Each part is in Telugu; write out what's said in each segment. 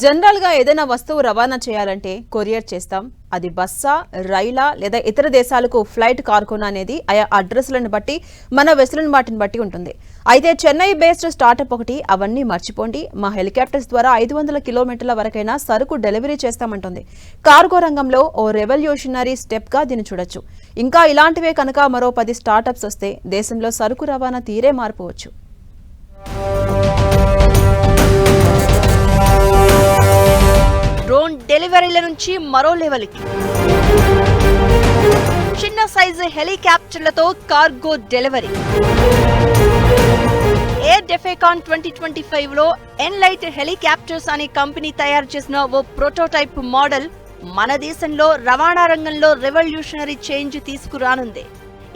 జనరల్గా ఏదైనా వస్తువు రవాణా చేయాలంటే కొరియర్ చేస్తాం. అది బస్సా రైలా లేదా ఇతర దేశాలకు ఫ్లైట్ కార్గోనా అనేది ఆయా అడ్రస్లను బట్టి మన వెసులుబాటుని బట్టి ఉంటుంది. అయితే చెన్నై బేస్డ్ స్టార్టప్ ఒకటి అవన్నీ మర్చిపోండి. మా హెలికాప్టర్స్ ద్వారా ఐదు వందల కిలోమీటర్ల వరకైనా సరుకు డెలివరీ చేస్తామంటుంది. కార్గో రంగంలో ఓ రెవల్యూషనరీ స్టెప్గా దీన్ని చూడొచ్చు. ఇంకా ఇలాంటివే కనుక మరో పది స్టార్టప్స్ వస్తే దేశంలో సరుకు రవాణా తీరే మారిపోవచ్చు డెలివరీల నుంచి మరో లెవెల్కి. చిన్న size హెలికాప్టర్లతో cargo delivery. Air Defcon twenty twenty ఫైవ్లో ఎన్లైట్ హెలికాప్టర్స్ అనే కంపెనీ తయారు చేసిన ఓ ప్రోటోటైప్ మోడల్ మన దేశంలో రవాణా రంగంలో రెవల్యూషనరీ చేంజ్ తీసుకురానుంది.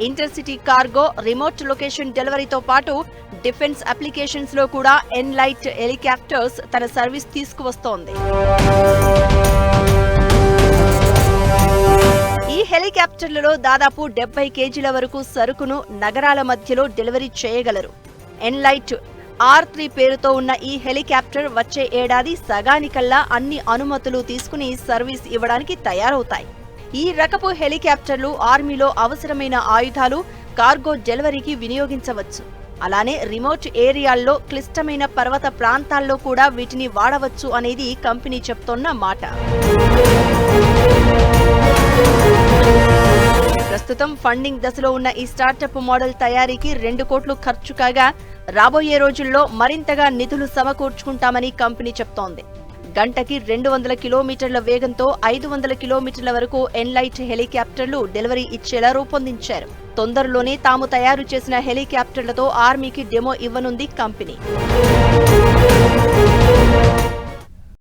ఇంటర్సిటీ కార్గో రిమోట్ లొకేషన్ డెలివరీతో పాటు డిఫెన్స్ అప్లికేషన్స్లో కూడా ఎన్లైట్ హెలికాప్టర్స్ తన సర్వీస్ తీసుకువస్తోంది. ఈ హెలికాప్టర్లలో దాదాపు డెబ్బై కేజీల వరకు సరుకును నగరాల మధ్యలో డెలివరీ చేయగలరు. ఎన్లైట్ ఆర్ త్రీ పేరుతో ఉన్న ఈ హెలికాప్టర్ వచ్చే ఏడాది సగానికల్లా అన్ని అనుమతులు తీసుకుని సర్వీస్ ఇవ్వడానికి తయారవుతాయి. ఈ రకపు హెలికాప్టర్లు ఆర్మీలో అవసరమైన ఆయుధాలు కార్గో డెలివరీకి వినియోగించవచ్చు. అలానే రిమోట్ ఏరియాల్లో క్లిష్టమైన పర్వత ప్రాంతాల్లో కూడా వీటిని వాడవచ్చు అనేది కంపెనీ చెప్తోన్న మాట. ప్రస్తుతం ఫండింగ్ దశలో ఉన్న ఈ స్టార్టప్ మోడల్ తయారీకి రెండు కోట్లు ఖర్చు కాగా రాబోయే రోజుల్లో మరింతగా నిధులు సమకూర్చుకుంటామని కంపెనీ చెప్తోంది. గంటకి రెండు వందల కిలోమీటర్ల వేగంతో ఐదు వందల కిలోమీటర్ల వరకు ఎన్లైట్ హెలికాప్టర్లు డెలివరీ ఇచ్చేలా రూపొందించారు. తొందరలోనే తాము తయారు చేసిన హెలికాప్టర్లతో ఆర్మీకి డెమో ఇవ్వనుంది కంపెనీ.